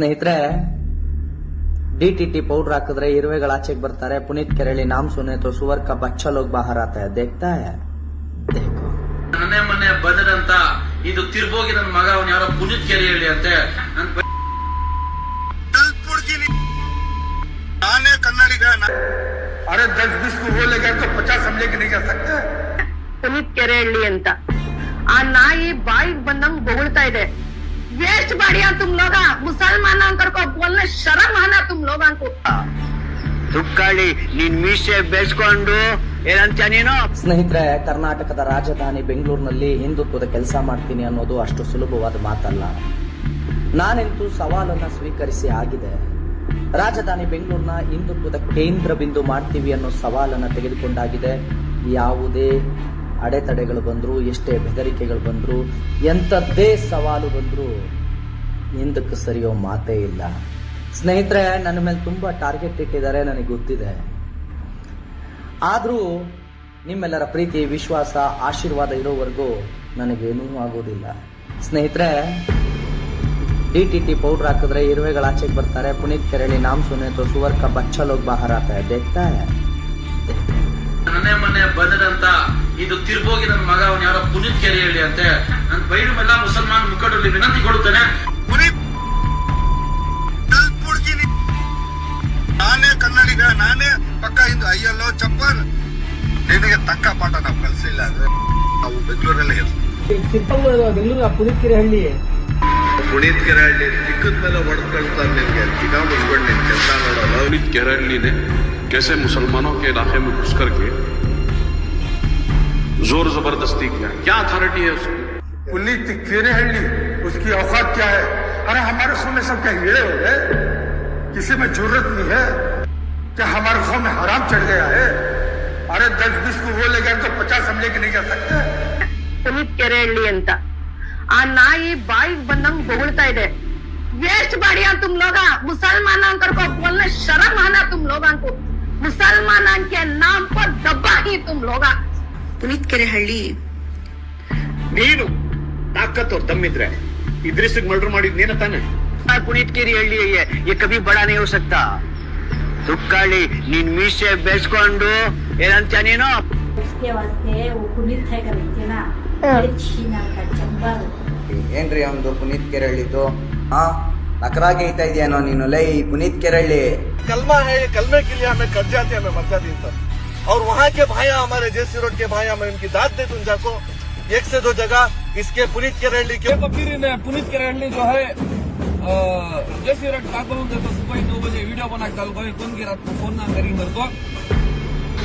ಸ್ನೇಹಿತರೆ D T T powder ಹಾಕಿದ್ರೆ ಇರುವೆಗಳ ಆಚೆಗೆ ಬರ್ತಾರೆ. ಪುನೀತ್ ಕೆರಳಿ ನಾಮ ಸುನೆ ತೋ ಸುವರ್ ಕಪ್ ಅಚ್ಚ ಲೋಗ್ ಬಾಹರ್ ಆತ. ದೇಖ್ತಾ? ದೇಖೋ ಮನೆ ಮನೆ ಬಂದಂತ ಇದು ತಿರ್ಬೋಗಿ ನನ್ನ ಮಗ ಅವನ ಯಾರೋ ಪುನೀತ್ ಕೆರೆ ಹೇಳಿ ಅಂತೆ. ನಾನೇ ಕನ್ನಡಿಗ ಅರೆ ದಸ್ ಬಿಸ್ಕು ಹೋಲೆಗೆ ಅಂತ ಪಚಾಸ್ ಸಮಲೆಗೆ ನಿಗ ಸಕ್ತ? ಪುನೀತ್ ಕೆರೆ ಹೇಳಿ ಅಂತ. ಆ ನಾಯಿ ಬಾಯಿಗೆ ಬಂದಂಗ್ ಬೊಗಳ್ತಾ ಇದೆ. ವೇಸ್ಟ್ तुम लोग मुसलमान ಮುಸಲ್ಮಾನ को बोलने शर्म आना तुम लोग को ನಿನ್ ಮೀಸೆ ಬೆಳೆಸ್ಕೊಂಡು ಏನಂತ ನೀನು ಸ್ನೇಹಿತರೆ ಕರ್ನಾಟಕದ ರಾಜಧಾನಿ ಬೆಂಗಳೂರಿನಲ್ಲಿ ಹಿಂದುತ್ವದ ಕೆಲಸ ಮಾಡ್ತೀನಿ ಅನ್ನೋದು ಅಷ್ಟು ಸುಲಭವಾದ ಮಾತಲ್ಲ. ನಾನೆಂತೂ ಸವಾಲನ್ನ ಸ್ವೀಕರಿಸಿ ಆಗಿದೆ. ರಾಜಧಾನಿ ಬೆಂಗಳೂರಿನ ಹಿಂದುತ್ವದ ಕೇಂದ್ರ ಬಿಂದು ಮಾಡ್ತೀವಿ ಅನ್ನೋ ಸವಾಲನ್ನ ತೆಗೆದುಕೊಂಡಾಗಿದೆ. ಯಾವುದೇ ಅಡೆತಡೆಗಳು ಬಂದರೂ, ಎಷ್ಟೇ ಬೆದರಿಕೆಗಳು ಬಂದರೂ, ಎಂಥದ್ದೇ ಸವಾಲು ಬಂದರೂ ಹಿಂದಕ್ಕೆ ಸರಿಯೋ ಮಾತೇ ಇಲ್ಲ. ಸ್ನೇಹಿತರೆ, ನನ್ನ ಮೇಲೆ ತುಂಬ ಟಾರ್ಗೆಟ್ ಇಟ್ಟಿದ್ದಾರೆ, ನನಗೆ ಗೊತ್ತಿದೆ. ಆದರೂ ನಿಮ್ಮೆಲ್ಲರ ಪ್ರೀತಿ, ವಿಶ್ವಾಸ, ಆಶೀರ್ವಾದ ಇರೋವರೆಗೂ ನನಗೇನೂ ಆಗೋದಿಲ್ಲ. ಸ್ನೇಹಿತರೆ, ಡಿ ಟಿ ಟಿ ಪೌಡರ್ ಹಾಕಿದ್ರೆ ಇರುವೆಗಳ ಆಚೆಗೆ ಬರ್ತಾರೆ, ಪುನೀತ್ ಕೆರಳಿ, ನಾಮ್ ಸುನೆ ಸುವರ್ಕ ಬಚ್ಚಲೋಗ್ ಲೋಗ್ ಬಾಹರ್ ಹೈ ದೇಖ್ತಾ ಮನೆ ಮನೆ ಬಂದದಂತ ಇದು ತಿರ್ಬೋಗಿ ನನ್ನ ಮಗ ಅವನ್ ಯಾರೋ ಪುನೀತ್ ಕೆರೆ ಹೇಳಿ ಅಂತೆ ನನ್ ಬೈಡು ಎಲ್ಲ ಮುಸಲ್ಮಾನ್ ಮುಖಂಡರಲ್ಲಿ ವಿನಂತಿ ಕೊಡುತ್ತೇನೆ ಪುನೀತ್ ಕಲ್ಪುರ್ಗಿ ನಾನೇ ಕನ್ನಡಿಗ ನಾನೇ ಪಕ್ಕ ಹಿಂದೂ ಅಯ್ಯಲ್ಲೋ ಚಪ್ಪರ್ ನಿನಗೆ ತಕ್ಕ ಪಾಠ ನಾವು ಕಲಿಸಿಲ್ಲ ಅಂದ್ರೆ ನಾವು ಬೆಂಗಳೂರಲ್ಲೇ ಇರ್ತೀವಿ ಚಿಕ್ಕಮಗಳೂರು ಬೆಂಗಳೂರು ಪುನೀತ್ ಕೆರೆಹಳ್ಳಿ ಪುನೀತ್ ಕೆರಹಳ್ಳಿ ಸಿಕ್ಕದ ಮೇಲೆ ಹೊಡೆದು ಕಳ್ತಾರೆ ನಿನ್ಗೆ ಈಗ ಮುಚ್ಕೊಂಡು ನಿನ್ ಕೆಲಸ ನೋಡೋಲ್ಲ पुनीत केरली ने कैसे मुसलमानों के इलाके में घुस करके जोर जबरदस्ती किया क्या अथॉरिटी है उसकी पुनीत केरेहल्ली उसकी औकात क्या है अरे हमारे खून में सब क्या हीरे हो गए किसी में जरूरत नहीं है क्या हमारे खून में हराम चढ़ गया है अरे दस बीस को बोलेगा तो पचास समझे कि नहीं कर सकते ಪುನೀತ್ ಕೆರೆಹಳ್ಳಿ ಅಂತ ಆ ನಾಯಿ ಬಾಯಿಗೆ ಬಂದಂಗ್ ಬೊಗಳ್ತಾ ಇದೆ ವೇಸ್ಟ್ ಬಾಡಿಯಾ ತುಮ್ ಲೋಗ ಮುಸಲ್ಮಾನ ಕರ್ಕೊ ಬೋಲ್ನ ಶರಮ್ ಆನ ತುಮ್ ಲೋಗ ಅಂಕು ಮುಸಲ್ಮಾನ के नाम पर दबा ही तुम लोग ಹಳ್ಳಿ ನೀನು ತಾಕತ್ತವ್ರು ತಮ್ಮಿದ್ರೆ ಇದ್ರಿಸಿಗೆ ಮರ್ಡರ್ ಮಾಡಿದ್ ನೀನ ತಾನೆ? ಪುನೀತ್ ಕೆರೆ ಹಳ್ಳಿ ಈ ಬಡ ಬಡಾನೇ ಸಕ್ತ ದುಕ್ಕಾಳಿ ನೀನ್ ಮೀಸೆ ಬೆಳೆಸ್ಕೊಂಡು ಏನಂತ ನೀನು? ಏನ್ರಿ ಅವನ್ದು ಪುನೀತ್ ಕೆರಳಿದ್ದು ಹಾ. ನಕರಾಗಿ ಐತಾ ಇದೆಯೇನೋ ನೀನು? ಲೈ ಪುನೀತ್ ಕೆರಳ್ಳಿ ಕಲ್ಮ ಹೇಳಿ ಕಲ್ಮೆ ಕಿಲಿ ಆಮೇಲೆ ಕಜ್ಜಾತಿ ಆಮೇಲೆ ಮಜ್ಜಾತಿ ಅಂತ. और वहाँ के भाई हमारे जेसी रोड के भाई हमारे इनकी दाद दे तुम जाको। एक से दो जगह इसके पुनित के रैली के फकीर ने के रैली जो है जेसी रोड कागो तो सुबह दो बजे वीडियो बना डाल गए कौन की रात को फ़ोन ना करी मेरे को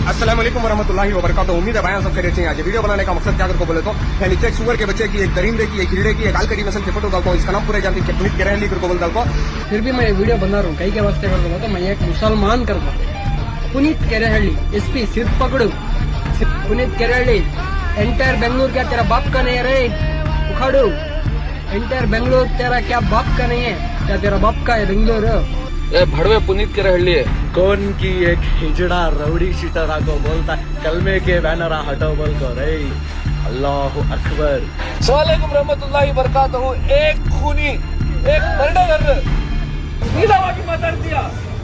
असलम वरहमल वबरक उम्मीद है भाई सब खरीद आज वीडियो बनाने का मकसद क्या करके बोले तो यानी एक सुअर के बच्चे की एक दरिंदे की एक हिरड़े की एक आलकड़ी नस्ल के फ़ोटो डालता हूँ इसका नाम पूरे जानते हैं पुनीत गिरहली करके बोल डालता फिर भी मैं वीडियो बना रहा हूँ। कई के वास्ते कर दूँगा तो मैं एक मुसलमान करता दूँगा। Puneet Kerehalli S P sir ಪಕಡು Puneeth Kerehalli entire Bengaluru क्या तेरा बाप का नहीं है उखाड़ो उखाड़ू एंटायर बेंगलोर तेरा क्या बाप का नहीं है क्या तेरा बाप का है बेंगलोर ये भड़वे पुनीत केरहल्ली है कौन की एक हिजड़ा रवड़ी शिटरा को बोलता कलमे के बैनर हटो बोल को रे अल्लाह अकबर सलाम रहमतुल्लाहि बरकातहू एक खूनी एक मर्डर ನೀಲಾವಾಗಿ ಮಾತಾಡ್ತೀಯ?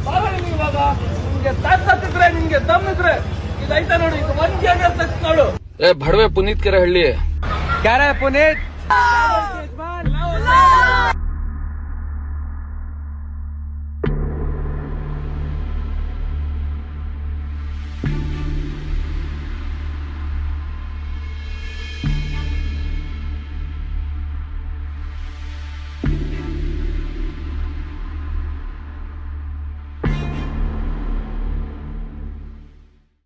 ಬಾಗಲಿಗೆ ಇವಾಗ ನಿಮ್ಗೆ ತಾತ ಕಡೆ ನಿಮ್ಗೆ ದಮ್ಮಿದ್ರೆ ಇದೈತೆ ನೋಡಿ ಇದು ಒಂದ್ ನೋಡು. ಏ ಬಡವೆ ಪುನೀತ್ ಕೆರೆ ಹಳ್ಳಿ. ಕ್ಯಾರೆ ಪುನೀತ್.